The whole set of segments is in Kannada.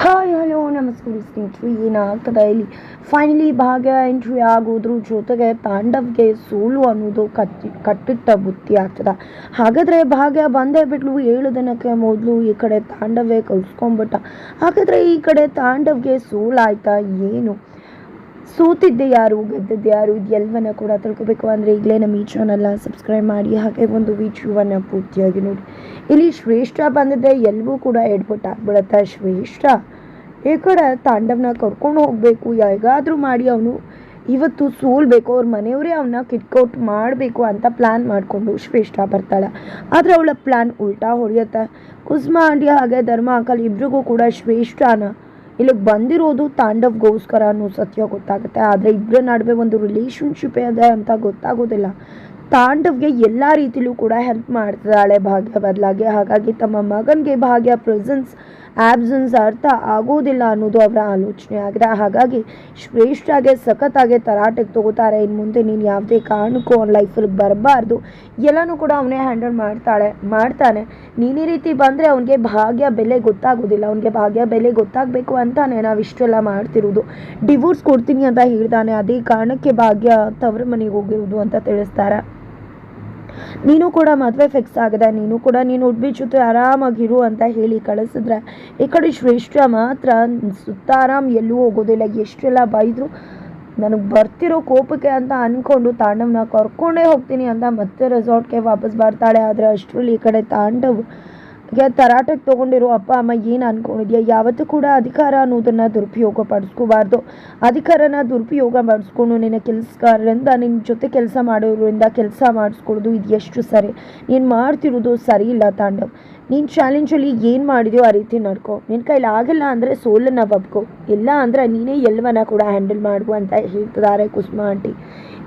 ಹಾಯ್, ಹಲೋ ನಮಸ್ಕಾರ ಸ್ನೇಹಿತರು ಏನಾಗ್ತದೆ ಇಲ್ಲಿ? ಫೈನಲಿ ಭಾಗ್ಯ ಎಂಟ್ರಿ ಆಗೋದ್ರ ಜೊತೆಗೆ ತಾಂಡವ್ಗೆ ಸೋಲು ಅನ್ನೋದು ಕಟ್ಟಿ ಕಟ್ಟಿಟ್ಟ ಬುತ್ತಿ ಆಗ್ತದೆ. ಹಾಗಾದರೆ ಭಾಗ್ಯ ಬಂದೇ ಬಿಟ್ಲು ಏಳು ದಿನಕ್ಕೆ ಮೊದಲು ಈ ಕಡೆ ತಾಂಡವೇ ಕಳ್ಸ್ಕೊಂಡ್ಬಿಟ್ಟ. ಹಾಗಾದರೆ ಈ ಕಡೆ ತಾಂಡವ್ಗೆ ಸೋಲಾಯ್ತಾ ಏನು? ಸೋತಿದ್ದೆ ಯಾರು, ಗೆದ್ದದ್ದು ಯಾರು ಇದೆಲ್ಲವನ್ನ ಕೂಡ ತಿಳ್ಕೊಬೇಕು. ಅಂದರೆ ಈಗಲೇ ನಮ್ಮ ಈ ಚಾನಲ್ನ ಸಬ್ಸ್ಕ್ರೈಬ್ ಮಾಡಿ, ಹಾಗೆ ಒಂದು ವಿಡಿಯೋವನ್ನು ಪೂರ್ತಿಯಾಗಿ ನೋಡಿ. ಇಲ್ಲಿ ಶ್ರೇಷ್ಠ ಬಂದಿದ್ದೆ ಎಲ್ಲವೂ ಕೂಡ ಎಡ್ಬಿಟ್ಟು ಆಗ್ಬಿಡತ್ತೆ. ಶ್ರೇಷ್ಠ ಈ ಕಡೆ ತಾಂಡವನ ಕರ್ಕೊಂಡು ಹೋಗಬೇಕು. ಹೇಗಾದರೂ ಮಾಡಿ ಅವನು ಇವತ್ತು ಸೋಲ್ಬೇಕು. ಅವ್ರ ಮನೆಯವರೇ ಅವನ್ನ ಕಿಟ್ಕೌಟ್ ಮಾಡಬೇಕು ಅಂತ ಪ್ಲ್ಯಾನ್ ಮಾಡಿಕೊಂಡು ಶ್ರೇಷ್ಠ ಬರ್ತಾಳೆ. ಆದರೆ ಅವಳ ಪ್ಲ್ಯಾನ್ ಉಲ್ಟಾ ಹೊಡೆಯುತ್ತೆ. ಕುಸ್ಮಾ, ಆಂಟಿ ಹಾಗೆ ಧರ್ಮ ಅಂಕಲ್ ಇಬ್ರಿಗೂ ಕೂಡ ಶ್ರೇಷ್ಠನ ಇಲ್ಲಿಗೆ ಬಂದಿರೋದು ತಾಂಡವ್ಗೋಸ್ಕರ ಅನ್ನೋ ಸತ್ಯ ಗೊತ್ತಾಗುತ್ತೆ. ಆದರೆ ಇಬ್ಬರ ನಡುವೆ ಒಂದು ರಿಲೇಷನ್ಶಿಪ್ ಇದೆ ಅಂತ ಗೊತ್ತಾಗೋದಿಲ್ಲ. ತಾಂಡವ್ಗೆ ಎಲ್ಲ ರೀತಿಲೂ ಕೂಡ ಹೆಲ್ಪ್ ಮಾಡ್ತಿದ್ದಾಳೆ ಭಾಗ್ಯ ಬದಲಾಗಿ. ಹಾಗಾಗಿ ತಮ್ಮ ಮಗನಿಗೆ ಭಾಗ್ಯ ಪ್ರೆಸೆನ್ಸ್ ಆಬ್ಸೆನ್ಸ್ ಅರ್ಥ ಆಗೋದಿಲ್ಲ ಅನ್ನೋದು ಅವರ ಆಲೋಚನೆ ಆಗಿದೆ. ಹಾಗಾಗಿ ಶ್ರೇಷ್ಠಾಗೆ, ಸಖತ್ತಾಗೆ ತರಾಟೆಗೆ ತಗೋತಾರೆ. ಇನ್ನು ಮುಂದೆ ನೀನು ಯಾವುದೇ ಕಾರಣಕ್ಕೂ ಅವ್ನ ಲೈಫಲ್ಲಿ ಬರಬಾರ್ದು. ಎಲ್ಲನೂ ಕೂಡ ಅವನೇ ಹ್ಯಾಂಡಲ್ ಮಾಡ್ತಾಳೆ, ಮಾಡ್ತಾನೆ. ನೀನು ಈ ರೀತಿ ಬಂದರೆ ಅವನಿಗೆ ಭಾಗ್ಯ ಬೆಲೆ ಗೊತ್ತಾಗೋದಿಲ್ಲ. ಅವನಿಗೆ ಭಾಗ್ಯ ಬೆಲೆ ಗೊತ್ತಾಗಬೇಕು ಅಂತಾನೆ ನಾವು ಇಷ್ಟೆಲ್ಲ ಮಾಡ್ತಿರೋದು. ಡಿವೋರ್ಸ್ ಕೊಡ್ತೀನಿ ಅಂತ ಹೇಳ್ತಾನೆ. ಅದೇ ಕಾರಣಕ್ಕೆ ಭಾಗ್ಯ ತವ್ರ ಮನೆಗೆ ಹೋಗಿರೋದು ಅಂತ ತಿಳಿಸ್ತಾರೆ. ನೀನು ಕೂಡ ಮದುವೆ ಫಿಕ್ಸ್ ಆಗಿದೆ, ನೀನು ಕೂಡ ನೀನು ಉಡ್ಬಿ ಜೊತೆ ಆರಾಮಾಗಿರು ಅಂತ ಹೇಳಿ ಕಳಿಸಿದ್ರೆ, ಈ ಕಡೆ ಶ್ರೇಷ್ಠ ಮಾತ್ರ ಸುತ್ತ ಆರಾಮ್ ಎಲ್ಲೂ ಹೋಗೋದಿಲ್ಲ. ಎಷ್ಟೆಲ್ಲ ಬೈದರು ನನಗೆ ಬರ್ತಿರೋ ಕೋಪಕ್ಕೆ ಅಂತ ಅಂದ್ಕೊಂಡು ತಾಂಡವನ್ನ ಕರ್ಕೊಂಡೇ ಹೋಗ್ತೀನಿ ಅಂತ ಮತ್ತೆ ರೆಸಾರ್ಟ್ಗೆ ವಾಪಸ್ ಬರ್ತಾಳೆ. ಆದರೆ ಅಷ್ಟರಲ್ಲಿ ಈ ಕಡೆ ತಾಂಡವ್ ಗೆ ತರಾಟಕ್ಕೆ ತೊಗೊಂಡಿರೋ ಅಪ್ಪ, ಅಮ್ಮ ಏನು ಅನ್ಕೊಂಡಿದ್ಯಾ? ಯಾವತ್ತೂ ಕೂಡ ಅಧಿಕಾರ ಅನ್ನೋದನ್ನು ದುರುಪಯೋಗ ಪಡಿಸ್ಕೋಬಾರ್ದು. ಅಧಿಕಾರನ ದುರುಪಯೋಗ ಪಡಿಸ್ಕೊಂಡು ನಿನ್ನ ಕೆಲಸಗಾರರಿಂದ ನಿನ್ನ ಜೊತೆ ಕೆಲಸ ಮಾಡೋರಿಂದ ಕೆಲಸ ಮಾಡಿಸ್ಕೊಳ್ಳೋದು ಇದು ಎಷ್ಟು ಸರಿ. ನೀನು ಮಾಡ್ತಿರೋದು ಸರಿ ಇಲ್ಲ ತಾಂಡವ್. ನೀನು ಚಾಲೆಂಜಲ್ಲಿ ಏನು ಮಾಡಿದ್ಯೋ ಆ ರೀತಿ ನಡ್ಕೊ. ನಿನ್ನ ಕೈಲಿ ಆಗಲ್ಲ ಅಂದರೆ ಸೋಲನ್ನು ಬಬ್ಕೊ. ಇಲ್ಲ ಅಂದರೆ ನೀನೇ ಎಲ್ಲವನ್ನ ಕೂಡ ಹ್ಯಾಂಡಲ್ ಮಾಡು ಅಂತ ಹೇಳ್ತಿದ್ದಾರೆ ಕುಸುಮ ಆಂಟಿ.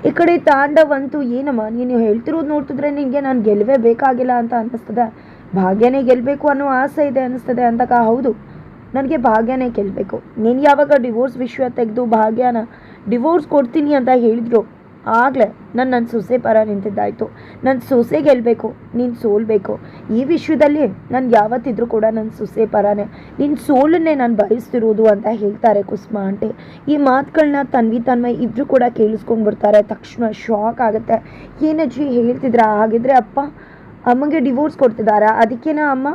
ಈ ಕಡೆ ತಾಂಡವ್ ಅಂತೂ ಏನಮ್ಮ, ನೀನು ಹೇಳ್ತಿರೋದು ನೋಡ್ತಿದ್ರೆ ನಿನಗೆ ನಾನು ಗೆಲ್ಲವೇ ಬೇಕಾಗಿಲ್ಲ ಅಂತ ಅನ್ನಿಸ್ತದೆ. ಭಾಗ್ಯನೇ ಗೆಲ್ಲಬೇಕು ಅನ್ನೋ ಆಸೆ ಇದೆ ಅನ್ನಿಸ್ತದೆ ಅಂತಕ ಹೌದು. ನನಗೆ ಭಾಗ್ಯನೇ ಗೆಲ್ಲಬೇಕು ನೀನು ಯಾವಾಗ ಡಿವೋರ್ಸ್ ವಿಷಯ ತೆಗೆದು ಭಾಗ್ಯನ ಡಿವೋರ್ಸ್ ಕೊಡ್ತೀನಿ ಅಂತ ಹೇಳಿದ್ರು, ಆಗಲೇ ನಾನು ನನ್ನ ಸೊಸೆ ಪರ ನಿಂತಿದ್ದಾಯಿತು. ನನ್ನ ಸೊಸೆ ಗೆಲ್ಲಬೇಕು ನೀನು ಸೋಲ್ಬೇಕು. ಈ ವಿಷಯದಲ್ಲಿ ನಾನು ಯಾವತ್ತಿದ್ರೂ ಕೂಡ ನನ್ನ ಸೊಸೆ ಪರನೇ. ನಿನ್ನ ಸೋಲನ್ನೇ ನಾನು ಬಯಸ್ತಿರೋದು ಅಂತ ಹೇಳ್ತಾರೆ ಕುಸುಮ ಆಂಟಿ. ಈ ಮಾತುಗಳನ್ನ ತನ್ವಿ ತನ್ಮ ಇಬ್ಬರು ಕೂಡ ಕೇಳಿಸ್ಕೊಂಡು ಬರ್ತಾರೆ. ತಕ್ಷಣ ಶಾಕ್ ಆಗುತ್ತೆ. ಏನಜ್ಜಿ ಹೇಳ್ತಿದ್ರ? ಹಾಗಿದ್ರೆ ಅಪ್ಪ ಅಮ್ಮಗೆ ಡಿವೋರ್ಸ್ ಕೊಡ್ತಿದ್ದಾರೆ ಅದಕ್ಕೆ ನಾ ಅಮ್ಮ?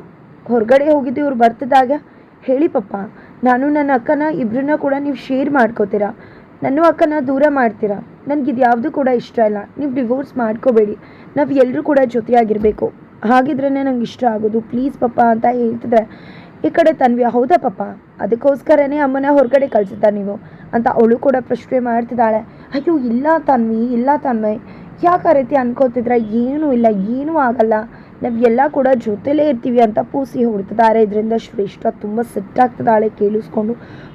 ಹೊರಗಡೆ ಹೋಗಿದ್ದು ಇವ್ರು ಬರ್ತಿದ್ದಾಗ ಹೇಳಿ ಪಪ್ಪ, ನಾನು ನನ್ನ ಅಕ್ಕನ ಇಬ್ಬರನ್ನ ಕೂಡ ನೀವು ಶೇರ್ ಮಾಡ್ಕೋತೀರಾ? ನನ್ನ ಅಕ್ಕನ ದೂರ ಮಾಡ್ತೀರಾ? ನನಗಿದು ಯಾವುದು ಕೂಡ ಇಷ್ಟ ಇಲ್ಲ. ನೀವು ಡಿವೋರ್ಸ್ ಮಾಡ್ಕೋಬೇಡಿ. ನಾವು ಎಲ್ಲರೂ ಕೂಡ ಜೊತೆಯಾಗಿರಬೇಕು. ಹಾಗಿದ್ರೇ ನಂಗೆ ಇಷ್ಟ ಆಗೋದು. ಪ್ಲೀಸ್ ಪಪ್ಪ ಅಂತ ಹೇಳ್ತಿದ್ರೆ ಈ ಕಡೆ ತನ್ವಿ ಹೌದಾ ಪಪ್ಪ? ಅದಕ್ಕೋಸ್ಕರನೇ ಅಮ್ಮನ ಹೊರಗಡೆ ಕಳ್ಸಿದ್ದ ನೀವು ಅಂತ ಅವಳು ಕೂಡ ಪ್ರಶ್ನೆ ಮಾಡ್ತಿದ್ದಾಳೆ. ಅಯ್ಯೋ, ಇಲ್ಲ ತನ್ವಿ, ಇಲ್ಲ ತನ್ಮಯ್. ಯಾಕೆ ಆ ರೀತಿ ಅನ್ಕೋತಿದ್ರ? ಏನೂ ಇಲ್ಲ, ಏನೂ ಆಗಲ್ಲ. ನಾವು ಎಲ್ಲಾ ಕೂಡ ಜೊತೆಲೇ ಇರ್ತೀವಿ ಅಂತ ಪೂಸಿ ಹೊಡ್ತಿದ್ದಾರೆ. ಇದರಿಂದ ಶ್ರೇಷ್ಠ ತುಂಬ ಸಿಟ್ಟಾಗ್ತದಾಳೆ ಕೇಳಿಸ್ಕೊಂಡು.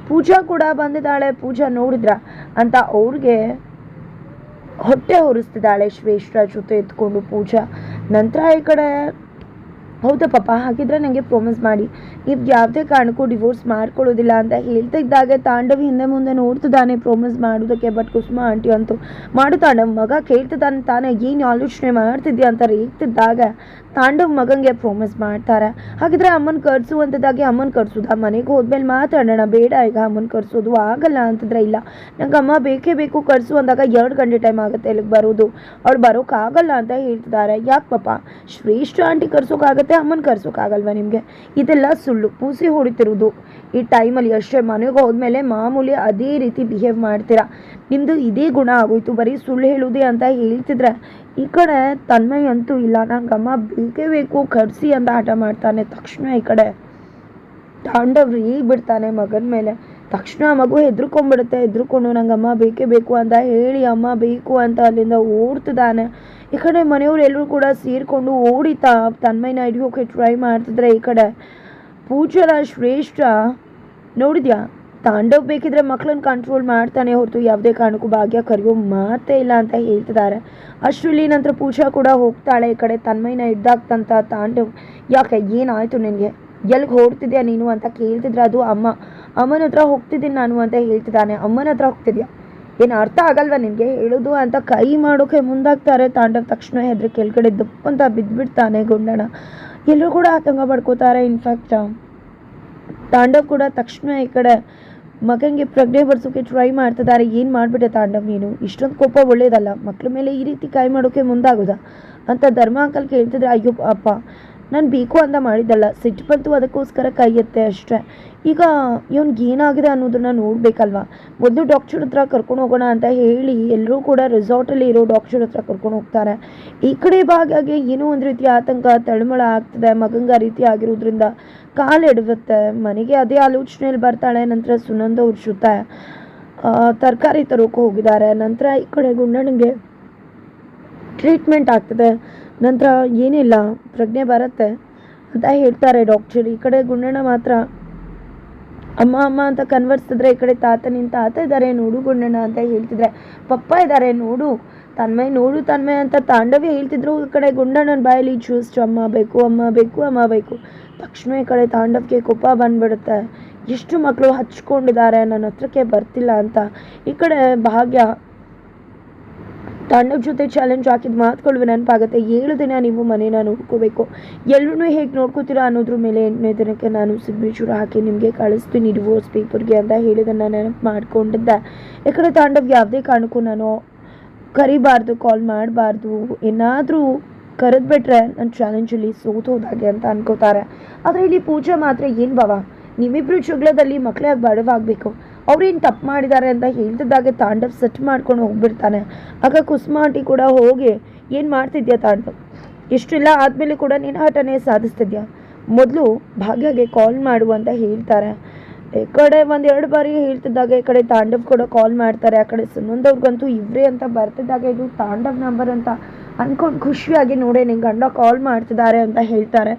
ಪೂಜಾ ಕೂಡ ಬಂದಿದ್ದಾಳೆ, ಪೂಜಾ ನೋಡಿದ್ರ? ಅಂತ ಅವ್ರಿಗೆ ಹೊಟ್ಟೆ ಹೊರಿಸ್ತಿದ್ದಾಳೆ ಶ್ರೇಷ್ಠ ಜೊತೆ ಎತ್ಕೊಂಡು ಪೂಜಾ. ನಂತರ ಈ ಕಡೆ ಹೌದಾ ಪಾಪ, ಹಾಗಿದ್ರೆ ನನಗೆ ಪ್ರಾಮಿಸ್ ಮಾಡಿ. ನೀವು ಯಾವುದೇ ಕಾರಣಕ್ಕೂ ಡಿವೋರ್ಸ್ ಮಾಡ್ಕೊಳ್ಳೋದಿಲ್ಲ ಅಂತ ಹೇಳ್ತಾ ಇದ್ದಾಗ ತಾಂಡವ್ ಹಿಂದೆ ಮುಂದೆ ನೋಡ್ತಿದ್ದಾನೆ ಪ್ರಾಮಿಸ್ ಮಾಡೋದಕ್ಕೆ ಬಟ್ ಕುಸುಮ ಆಂಟಿ ಅಂತೂ ಮಾಡು ತಾಂಡವ್ ಮಗ ಕೇಳ್ತಿದ್ದಾನೆ ತಾನೇ, ಏನು ಆಲೋಚನೆ ಮಾಡ್ತಿದ್ಯಾ ಅಂತ ರೇಗ್ತಿದ್ದಾಗ ತಾಂಡವ್ ಮಗಂಗೆ ಪ್ರಾಮಿಸ್ ಮಾಡ್ತಾರೆ. ಹಾಗಿದ್ರೆ ಅಮ್ಮನ ಕರ್ಸು ಅಂತದಾಗೆ ಅಮ್ಮನ ಕರ್ಸೋದ? ಮನೆಗೆ ಹೋದ್ಮೇಲೆ ಮಾತಾಡೋಣ, ಬೇಡ ಈಗ ಅಮ್ಮನ ಕರ್ಸೋದು ಆಗಲ್ಲ ಅಂತಂದ್ರೆ ಇಲ್ಲ. ನಂಗೆ ಅಮ್ಮ ಬೇಕೇ ಬೇಕು, ಕರ್ಸು ಅಂದಾಗ ಎರಡು ಗಂಟೆ ಟೈಮ್ ಆಗುತ್ತೆ ಇಲ್ಲಿಗೆ ಬರೋದು? ಅವ್ಳು ಬರೋಕ್ಕಾಗಲ್ಲ ಅಂತ ಹೇಳ್ತಿದ್ದಾರೆ. ಯಾಕೆ ಪಾಪ? ಶ್ರೇಷ್ಠ ಆಂಟಿ ಕರ್ಸೋಕ್ಕಾಗತ್ತೆ ಅಮ್ಮನ ಕರ್ಸೋಕ್ಕಾಗಲ್ವಾ ನಿಮಗೆ? ಇದೆಲ್ಲ ಸುಳ್ಳು. ಪೂಸಿ ಹೊಡಿತಿರೋದು ಈ ಟೈಮಲ್ಲಿ ಅಷ್ಟೇ ಮನೆಗೆ ಹೋದ್ಮೇಲೆ ಮಾಮೂಲಿ ಅದೇ ರೀತಿ ಬಿಹೇವ್ ಮಾಡ್ತೀರಾ? ನಿಮ್ಮದು ಇದೇ ಗುಣ ಆಗೋಯ್ತು. ಬರೀ ಸುಳ್ಳು ಹೇಳೋದೇ ಅಂತ ಹೇಳ್ತಿದ್ರೆ ಈ ಕಡೆ ತನ್ಮಯ ಅಂತೂ ಇಲ್ಲ. ಅಮ್ಮ ಬೇಕೇ ಬೇಕು, ಕರ್ಸಿ ಅಂತ ಆಟ ಮಾಡ್ತಾನೆ ತಕ್ಷಣ ಈ ಕಡೆ. ತಾಂಡವ್ ರೀ ಬಿಡ್ತಾನೆ ಮಗನ ಮೇಲೆ? ತಕ್ಷಣ ಮಗು ಹೆದ್ರುಕೊಂಡ್ಬಿಡುತ್ತೆ. ಹೆದ್ರುಕೊಂಡು ನಂಗೆ ಅಮ್ಮ ಬೇಕೇ ಬೇಕು ಅಂತ ಹೇಳಿ ಅಮ್ಮ ಬೇಕು ಅಂತ ಅಲ್ಲಿಂದ ಓಡ್ತಿದ್ದಾನೆ. ಈ ಕಡೆ ಮನೆಯವ್ರು ಎಲ್ಲರೂ ಕೂಡ ಸೇರಿಕೊಂಡು ಓಡಿತಾ ತನ್ಮಯ್ನ ಹಿಡಿಯೋಕೆ ಟ್ರೈ ಮಾಡ್ತಿದ್ರೆ ಈ ಕಡೆ. ಪೂಜಾರ ಶ್ರೇಷ್ಠ, ನೋಡಿದ್ಯಾ? ತಾಂಡವ್ ಬೇಕಿದ್ರೆ ಮಕ್ಕಳನ್ನ ಕಂಟ್ರೋಲ್ ಮಾಡ್ತಾನೆ ಹೊರತು ಯಾವುದೇ ಕಾರಣಕ್ಕೂ ಭಾಗ್ಯ ಕರೆಯೋ ಮಾತೇ ಇಲ್ಲ ಅಂತ ಹೇಳ್ತಿದ್ದಾರೆ. ಅಷ್ಟರಲ್ಲಿ ನಂತರ ಪೂಜಾ ಕೂಡ ಹೋಗ್ತಾಳೆ ಈ ಕಡೆ. ತನ್ಮಯ್ನ ಹಿಡ್ದಾಕ್ತಂತ ತಾಂಡವ್, ಯಾಕೆ, ಏನಾಯಿತು ನಿನಗೆ? ಎಲ್ಲಿಗೆ ಹೊರಡ್ತಿದ್ಯಾ ನೀನು? ಅಂತ ಕೇಳ್ತಿದ್ರೆ ಅದು ಅಮ್ಮ. ಅಮ್ಮನ ಹತ್ರ ಹೋಗ್ತಿದ್ದೀನಿ ನಾನು ಅಂತ ಹೇಳ್ತಿದ್ದಾನೆ. ಅಮ್ಮನ ಹತ್ರ ಹೋಗ್ತಿದ್ಯಾ? ಏನು ಅರ್ಥ ಆಗಲ್ವಾ ನಿನಗೆ ಹೇಳೋದು ಅಂತ ಕೈ ಮಾಡೋಕೆ ಮುಂದಾಗ್ತಾರೆ. ತಾಂಡವ್ ತಕ್ಷಣ ಹೆದ್ರ ಕೆಳಗಡೆ ದಪ್ಪಂತ ಬಿದ್ದುಬಿಡ್ತಾನೆ ಗುಂಡಣ ಎಲ್ಲರೂ ಕೂಡ ಆತಂಕ ಪಡ್ಕೋತಾರೆ ಇನ್ಫ್ಯಾಕ್ಟ್ ತಾಂಡವ್ ಕೂಡ ತಕ್ಷಣ ಈ ಕಡೆ ಮಗನಿಗೆ ಪ್ರಜ್ಞೆ ಬರ್ಸೋಕೆ ಟ್ರೈ ಮಾಡ್ತಿದ್ದಾರೆ ಏನು ಮಾಡಿಬಿಟ್ಟೆ ತಾಂಡವ್ ನೀನು? ಇಷ್ಟೊಂದು ಕೋಪ ಒಳ್ಳೇದಲ್ಲ. ಮಕ್ಳ ಮೇಲೆ ಈ ರೀತಿ ಕೈ ಮಾಡೋಕೆ ಮುಂದಾಗೋದಾ? ಅಂತ ಧರ್ಮ ಅಂಕಲ್ ಕೇಳ್ತಿದ್ರೆ, ಅಯ್ಯೋ, ಅಪ್ಪ ನಾನು ಬೇಕು ಅಂತ ಮಾಡಿದ್ದಲ್ಲ, ಸಿಟ್ಟು ಬಂತು ಅದಕ್ಕೋಸ್ಕರ ಕೈ ಎತ್ತೆ ಅಷ್ಟೇ. ಈಗ ಇವ್ನಿಗೆ ಏನಾಗಿದೆ ಅನ್ನೋದನ್ನ ನೋಡಬೇಕಲ್ವಾ? ಮೊದಲು ಡಾಕ್ಟರ್ ಹತ್ರ ಕರ್ಕೊಂಡು ಹೋಗೋಣ ಅಂತ ಹೇಳಿ ಎಲ್ಲರೂ ಕೂಡ ರೆಸಾರ್ಟಲ್ಲಿ ಇರೋ ಡಾಕ್ಟರ್ ಹತ್ರ ಕರ್ಕೊಂಡು ಹೋಗ್ತಾರೆ. ಈ ಕಡೆ ಭಾಗಾಗಿ ಏನೋ ಒಂದು ರೀತಿ ಆತಂಕ, ತಳಮಳ ಆಗ್ತದೆ, ಮಗಂಗ ರೀತಿ ಆಗಿರೋದ್ರಿಂದ ಕಾಲೆಡಗುತ್ತೆ ಮನೆಗೆ ಅದೇ ಆಲೋಚನೆಯಲ್ಲಿ ಬರ್ತಾಳೆ, ನಂತರ ಸುನಂದ ಅವ್ರ ತರಕಾರಿ ತರೋಕೆ ಹೋಗಿದ್ದಾರೆ. ನಂತರ ಈ ಕಡೆ ಗುಂಡನಿಗೆ ಟ್ರೀಟ್ಮೆಂಟ್ ಆಗ್ತದೆ. ನಂತರ ಏನಿಲ್ಲ ಪ್ರಜ್ಞೆ ಬರುತ್ತೆ ಅಂತ ಹೇಳ್ತಾರೆ ಡಾಕ್ಟರ್ ಈ ಕಡೆ ಗುಂಡಣ್ಣ ಮಾತ್ರ, ಅಮ್ಮ ಅಮ್ಮ ಅಂತ ಕನ್ವರ್ಸಿದ್ರೆ ಈ ಕಡೆ ತಾತ ನಿನ್ನ ತಾತ ಇದ್ದಾರೆ ನೋಡು ಗುಂಡಣ್ಣ ಅಂತ ಹೇಳ್ತಿದ್ರೆ, ಪಪ್ಪ ಇದ್ದಾರೆ ನೋಡು, ತನ್ಮಯ್ ನೋಡು ತನ್ಮಯ್ ಅಂತ ತಾಂಡವೇ ಹೇಳ್ತಿದ್ರು ಈ ಕಡೆ ಗುಂಡಣ್ಣನ ಬಾಯಲ್ಲಿ ಜ್ಯೂಸ್ ಅಮ್ಮ ಬೇಕು ಅಮ್ಮ ಬೇಕು ಅಮ್ಮ ಬೇಕು. ತಕ್ಷಣ ಈ ಕಡೆ ತಾಂಡವ್ಗೆ ಕೋಪ ಬಂದ್ಬಿಡುತ್ತೆ. ಎಷ್ಟು ಮಕ್ಕಳು ಹಚ್ಕೊಂಡಿದ್ದಾರೆ, ನನ್ನ ಹತ್ರಕ್ಕೆ ಬರ್ತಿಲ್ಲ ಅಂತ. ಈ ಕಡೆ ಭಾಗ್ಯ ತಾಂಡವ್ ಜೊತೆ ಚಾಲೆಂಜ್ ಹಾಕಿದ ಮಾತುಗಳು ನೆನಪಾಗುತ್ತೆ. ಏಳು ದಿನ ನೀವು ಮನೇನ ನೋಡ್ಕೋಬೇಕು ಎಲ್ಲರೂ ಹೇಗೆ ನೋಡ್ಕೋತೀರಾ ಅನ್ನೋದ್ರ ಮೇಲೆ ಎಂಟನೇ ದಿನಕ್ಕೆ ನಾನು ಸಿಗ್ನೇಚರ್ ಹಾಕಿ ನಿಮಗೆ ಕಳಿಸ್ತೀನಿ. ಡಿವೋರ್ಸ್ ಪೇಪರ್ಗೆ ಅಂತ ಹೇಳಿದ್ದನ್ನು ನೆನಪು ಮಾಡ್ಕೊಂಡಿದ್ದೆ. ಯಾಕಂದರೆ ತಾಂಡವ್ ಯಾವುದೇ ಕಾರಣಕ್ಕೂ ನಾನು ಕರಿಬಾರ್ದು ಕಾಲ್ ಮಾಡಬಾರ್ದು. ಏನಾದರೂ ಕರೆದ್ಬಿಟ್ರೆ ನನ್ನ ಚಾಲೆಂಜಲ್ಲಿ ಸೋತೋದಾಗೆ ಅಂತ ಅನ್ಕೋತಾರೆ. ಆದರೆ ಇಲ್ಲಿ ಪೂಜೆ ಮಾತ್ರ ಏನು ಬಾವ ನಿಮ್ಮಿಬ್ಬರು ಜಗಳದಲ್ಲಿ ಮಕ್ಕಳೇ ಬಡವಾಗಬೇಕು ಅವ್ರೇನು ತಪ್ಪು ಮಾಡಿದ್ದಾರೆ ಅಂತ ಹೇಳ್ತಿದ್ದಾಗೆ ತಾಂಡವ್ ಸೆಟ್ ಮಾಡ್ಕೊಂಡು ಹೋಗ್ಬಿಡ್ತಾನೆ. ಆಗ ಕುಸುಮ ಕೂಡ ಹೋಗಿ, ಏನು ಮಾಡ್ತಿದ್ಯಾ ತಾಂಡವ್? ಇಷ್ಟೆಲ್ಲ ಆದಮೇಲೆ ಕೂಡ ನೀನು ಹಠನೇ ಸಾಧಿಸ್ತಿದ್ಯಾ? ಮೊದಲು ಭಾಗ್ಯಗೆ ಕಾಲ್ ಮಾಡು ಅಂತ ಹೇಳ್ತಾರೆ. ಈ ಕಡೆ ಒಂದೆರಡು ಬಾರಿ ಹೇಳ್ತಿದ್ದಾಗ, ಈ ಕಡೆ ತಾಂಡವ್ ಕೂಡ ಕಾಲ್ ಮಾಡ್ತಾರೆ, ಆ ಕಡೆ ಸುನಂದವ್ರಿಗಂತೂ ಇವ್ರೆ ಅಂತ ಬರ್ತಿದ್ದಾಗ, ಇದು ತಾಂಡವ್ ನಂಬರ್ ಅಂತ. ಅನ್ಕೊಂಡು ಖುಷಿಯಾಗಿ ನೋಡಿ ನಿಂಗೆ ಗಂಡ ಕಾಲ್ ಮಾಡ್ತಿದ್ದಾರೆ ಅಂತ ಹೇಳ್ತಾರೆ.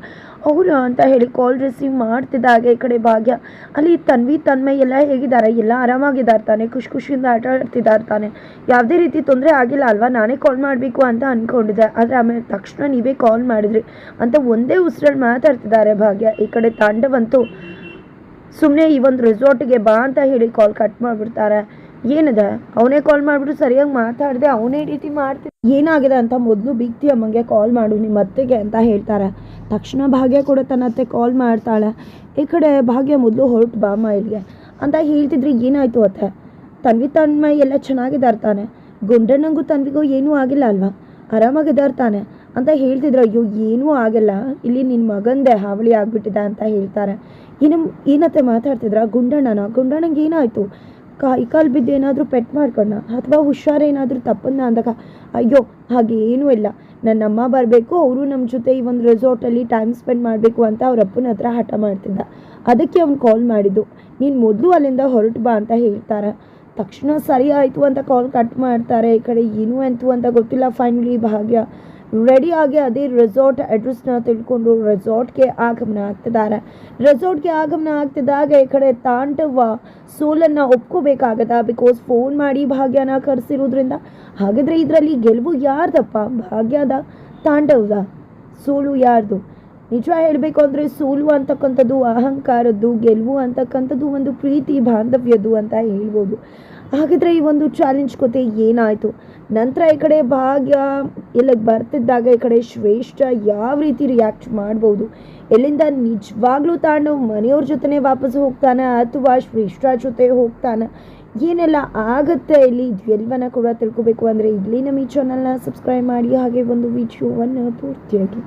ಅವರು ಅಂತ ಹೇಳಿ ಕಾಲ್ ರಿಸೀವ್ ಮಾಡ್ತಿದ್ದಾಗೆ ಈ ಕಡೆ ಭಾಗ್ಯ. ಅಲ್ಲಿ ತನ್ವಿ ತನ್ಮೆ ಎಲ್ಲ ಹೇಗಿದ್ದಾರೆ? ಎಲ್ಲ ಆರಾಮಾಗಿದ್ದಾರೆ ತಾನೆ? ಖುಷಿ ಖುಷಿಯಿಂದ ಆಟ ಆಡ್ತಿದ್ದಾರೆ ತಾನೆ? ಯಾವುದೇ ರೀತಿ ತೊಂದರೆ ಆಗಿಲ್ಲ ಅಲ್ವಾ? ನಾನೇ ಕಾಲ್ ಮಾಡಬೇಕು ಅಂತ ಅಂದ್ಕೊಂಡಿದ್ದೆ ಆದರೆ ಆಮೇಲೆ ತಕ್ಷಣ ನೀವೇ ಕಾಲ್ ಮಾಡಿದ್ರಿ ಅಂತ ಒಂದೇ ಉಸಿರಲ್ಲಿ ಮಾತಾಡ್ತಿದ್ದಾರೆ ಭಾಗ್ಯ. ಈ ಕಡೆ ತಾಂಡವಂತೂ ಸುಮ್ಮನೆ ಈ ಒಂದು ರೆಸಾರ್ಟಿಗೆ ಬಾ ಅಂತ ಹೇಳಿ ಕಾಲ್ ಕಟ್ ಮಾಡಿಬಿಡ್ತಾರೆ. ಏನಿದೆ? ಅವನೇ ಕಾಲ್ ಮಾಡಿಬಿಟ್ಟು ಸರಿಯಾಗಿ ಮಾತಾಡಿದೆ ಅವನೇ ರೀತಿ ಮಾಡ್ತಿ ಏನಾಗಿದೆ ಅಂತ ಮೊದಲು ಬಿಗ್ತಿ ಅಮ್ಮಂಗೆ ಕಾಲ್ ಮಾಡು ನಿಮ್ಮ ಅತ್ತೆಗೆ ಅಂತ ಹೇಳ್ತಾರೆ. ತಕ್ಷಣ ಭಾಗ್ಯ ಕೂಡ ತನ್ನ ಅತ್ತೆ ಕಾಲ್ ಮಾಡ್ತಾಳೆ. ಈ ಕಡೆ ಭಾಗ್ಯ ಮೊದಲು ಹೊರಟು ಬಾಮ ಇಲ್ಲಿಗೆ. ಅಂತ ಹೇಳ್ತಿದ್ರಿ, ಏನಾಯ್ತು ಅತ್ತೆ? ತನ್ವಿ ಮೈ ಎಲ್ಲ ಚೆನ್ನಾಗಿದ್ದಾರೆ ತಾನೆ. ಗುಂಡಣ್ಣಂಗೂ ತನ್ವಿಗೂ ಏನೂ ಆಗಿಲ್ಲ ಅಲ್ವಾ? ಆರಾಮಾಗಿದ್ದಾರೆ ತಾನೆ ಅಂತ ಹೇಳ್ತಿದ್ರು, ಅಯ್ಯೋ, ಏನೂ ಆಗಲ್ಲ. ಇಲ್ಲಿ ನಿನ್ನ ಮಗಂದೆ ಹಾವಳಿ ಆಗಿಬಿಟ್ಟಿದೆ ಅಂತ ಹೇಳ್ತಾರೆ. ಇನ್ನು ಏನತ್ತೆ ಮಾತಾಡ್ತಿದ್ರ? ಗುಂಡಣ್ಣನ? ಗುಂಡಣ್ಣಂಗೆ ಏನಾಯಿತು? ಕೈ ಕಾಲು ಬಿದ್ದು ಏನಾದರೂ ಪೆಟ್ ಮಾಡ್ಕೊಂಡ ಅಥವಾ ಹುಷಾರೇನಾದರೂ ತಪ್ಪನ್ನ ಅಂದಾಗ, ಅಯ್ಯೋ, ಹಾಗೆ ಏನೂ ಇಲ್ಲ. ನನ್ನ ಅಮ್ಮ ಬರಬೇಕು, ಅವರು ನಮ್ಮ ಜೊತೆ ಈ ಒಂದು ರೆಸಾರ್ಟಲ್ಲಿ ಟೈಮ್ ಸ್ಪೆಂಡ್ ಮಾಡಬೇಕು ಅಂತ ಅವ್ರ ಅಪ್ಪನ ಹತ್ರ ಹಠ ಮಾಡ್ತಿದ್ದ. ಅದಕ್ಕೆ ಅವ್ನು ಕಾಲ್ ಮಾಡಿದ್ದು. ನೀನು ಮೊದಲು ಅಲ್ಲಿಂದ ಹೊರಟು ಬಾ ಅಂತ ಹೇಳ್ತಾರೆ. ತಕ್ಷಣ ಸರಿ ಆಯಿತು ಅಂತ ಕಾಲ್ ಕಟ್ ಮಾಡ್ತಾರೆ. ಈ ಕಡೆ ಏನು ಅಂತು ಅಂತ ಗೊತ್ತಿಲ್ಲ ಫೈನಲಿ ಭಾಗ್ಯ. ರೆಡಿ ಆಗಿ ಅದೇ ರೆಸಾರ್ಟ್ ಅಡ್ರೆಸ್ನ ತಿಳ್ಕೊಂಡು ರೆಸಾರ್ಟ್ಗೆ ಆಗಮನ ಆಗ್ತಿದ್ದಾರೆ. ರೆಸಾರ್ಟ್ಗೆ ಆಗಮನ ಆಗ್ತಿದ್ದಾಗ ಈ ಕಡೆ ತಾಂಡವ ಸೋಲನ್ನು ಒಪ್ಕೋಬೇಕಾಗತ್ತ ಬಿಕಾಸ್ ಫೋನ್ ಮಾಡಿ ಭಾಗ್ಯನ ಕರೆಸಿರೋದ್ರಿಂದ. ಹಾಗಾದರೆ ಇದರಲ್ಲಿ ಗೆಲುವು ಯಾರ್ದಪ್ಪ? ಭಾಗ್ಯದ ತಾಂಡವದ ಸೋಲು ಯಾರ್ದು? ನಿಜ ಹೇಳಬೇಕು ಅಂದರೆ ಸೋಲು ಅಂತಕ್ಕಂಥದ್ದು, ಅಹಂಕಾರದ್ದು, ಗೆಲುವು ಅಂತಕ್ಕಂಥದ್ದು ಒಂದು ಪ್ರೀತಿ, ಬಾಂಧವ್ಯದ್ದು ಅಂತ ಹೇಳ್ಬೋದು. ಹಾಗಿದ್ರೆ ಈ ಒಂದು ಚಾಲೆಂಜ್ ಕೊತೆ ಏನಾಯಿತು? ನಂತರ ಈ ಕಡೆ ಭಾಗ್ಯ ಇಲ್ಲಿಗೆ ಬರ್ತಿದ್ದಾಗ ಈ ಕಡೆ ಶ್ರೇಷ್ಠ ಯಾವ ರೀತಿ ರಿಯಾಕ್ಟ್ ಮಾಡ್ಬೋದು? ಎಲ್ಲಿಂದ ನಿಜವಾಗ್ಲೂ ತಾಂಡು ಮನೆಯವ್ರ ಜೊತೆನೇ ವಾಪಸ್ ಹೋಗ್ತಾನೆ ಅಥವಾ ಶ್ರೇಷ್ಠ ಜೊತೆ ಹೋಗ್ತಾನೆ? ಏನೆಲ್ಲ ಆಗುತ್ತೆ ಇಲ್ಲಿ? ಇದೆಲ್ಲವನ್ನ ಕೂಡ ತಿಳ್ಕೊಬೇಕು. ಅಂದರೆ ಇಲ್ಲಿ ನಮ್ಮ ಈ ಚಾನಲ್ನ ಸಬ್ಸ್ಕ್ರೈಬ್ ಮಾಡಿ ಹಾಗೆ ಒಂದು ವಿಡಿಯೋವನ್ನು ಪೂರ್ತಿಯಾಗಿ